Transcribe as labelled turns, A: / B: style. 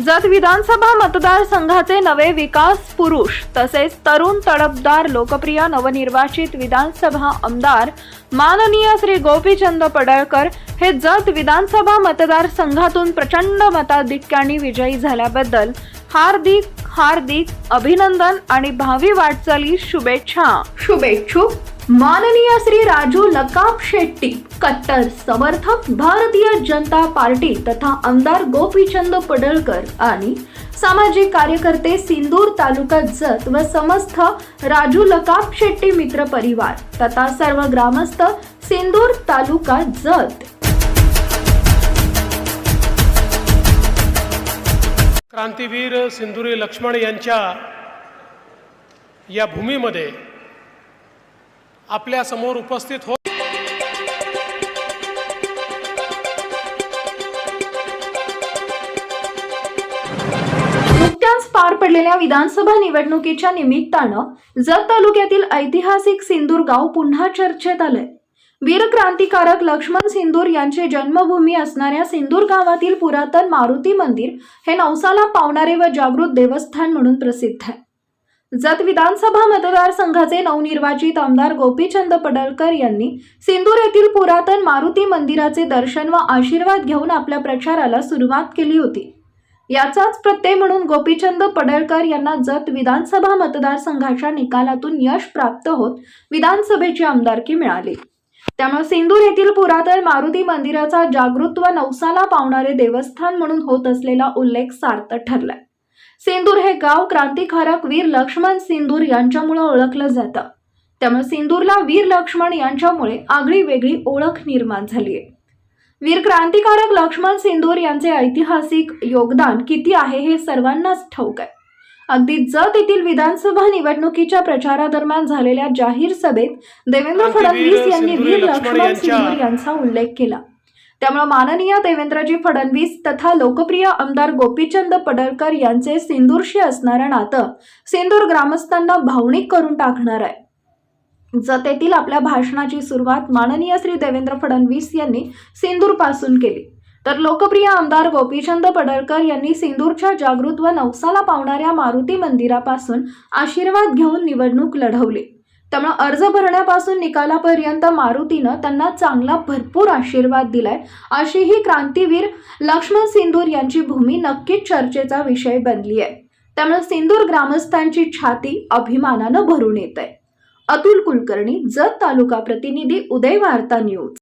A: जत विधानसभा मतदारसंघाचे नवे विकास पुरुष तसेच तरुण तडफदार लोकप्रिय नवनिर्वाचित विधानसभा आमदार माननीय श्री गोपीचंद पडळकर हे जत विधानसभा मतदारसंघातून प्रचंड मताधिक्याने विजयी झाल्याबद्दल हार्दिक हार्दिक अभिनंदन आणि भावी वाटचाली शुभेच्छा. शुभेच्छुक. माननीय श्री राजू लकाप शेट्टी कट्टर समर्थक भारतीय जनता पार्टी तथा आमदार गोपीचंद पडळकर आणि सामाजिक कार्यकर्ते सिंदूर तालुका जत व समस्त राजू लकाप शेट्टी मित्र परिवार तथा सर्व ग्रामस्थ सिंदूर तालुका जत.
B: क्रांतीवीर सिंदुरी लक्ष्मण यांच्या या भूमीमध्ये आपल्यासमोर उपस्थित हो
A: नुकत्याच पार पडलेल्या विधानसभा निवडणुकीच्या निमित्तानं जत तालुक्यातील ऐतिहासिक सिंदूर गाव पुन्हा चर्चेत आलंय. वीर क्रांतिकारक लक्ष्मण सिंदूर यांची जन्मभूमी असणाऱ्या सिंदूर गावातील पुरातन मारुती मंदिर हे नवसाला पावणारे व जागृत देवस्थान म्हणून प्रसिद्ध आहे. जत विधानसभा मतदारसंघाचे नवनिर्वाचित आमदार गोपीचंद पडळकर यांनी सिंदूर येथील पुरातन मारुती मंदिराचे दर्शन व आशीर्वाद घेऊन आपल्या प्रचाराला सुरुवात केली होती. याचाच प्रत्यय म्हणून गोपीचंद पडळकर यांना जत विधानसभा मतदारसंघाच्या निकालातून यश प्राप्त होत विधानसभेची आमदारकी मिळाली. त्यामुळे सिंदूर येथील पुरातन मारुती मंदिराचा जागृत व नवसाला पावणारे देवस्थान म्हणून होत असलेला उल्लेख सार्थ ठरलाय. सिंदूर हे गाव क्रांतिकारक वीर लक्ष्मण सिंदूर यांच्यामुळे ओळखलं जातं. त्यामुळे सिंदूरला वीर लक्ष्मण यांच्यामुळे आगळी वेगळी ओळख निर्माण झाली आहे वीर क्रांतिकारक लक्ष्मण सिंदूर यांचे ऐतिहासिक योगदान किती आहे हे सर्वांनाच ठाऊक आहे. अगदी जत येथील विधानसभा निवडणुकीच्या प्रचारादरम्यान झालेल्या जाहीर सभेत देवेंद्र फडणवीस यांनी वीर
B: लक्ष्मण
A: सिंदूर यांचा उल्लेख केला. त्यामुळे माननीय देवेंद्रजी फडणवीस तथा लोकप्रिय आमदार गोपीचंद पडळकर यांचे सिंदूरशी असणारं नातं सिंदूर ग्रामस्थांना भावनिक करून टाकणार आहे. जतेतील आपल्या भाषणाची सुरुवात माननीय श्री देवेंद्र फडणवीस यांनी सिंदूरपासून केली. तर लोकप्रिय आमदार गोपीचंद पडळकर यांनी सिंदूरच्या जागृत व नवसाला पावणाऱ्या मारुती मंदिरापासून आशीर्वाद घेऊन निवडणूक लढवली. त्यामुळे अर्ज भरण्यापासून निकालापर्यंत मारुतीनं त्यांना चांगला भरपूर आशीर्वाद दिलाय. अशी ही क्रांतीवीर लक्ष्मण सिंदूर यांची भूमी नक्कीच चर्चेचा विषय बनली आहे त्यामुळे सिंदूर ग्रामस्थांची छाती अभिमानानं भरून येत आहे अतुल कुलकर्णी जत तालुका प्रतिनिधी उदय वार्ता न्यूज.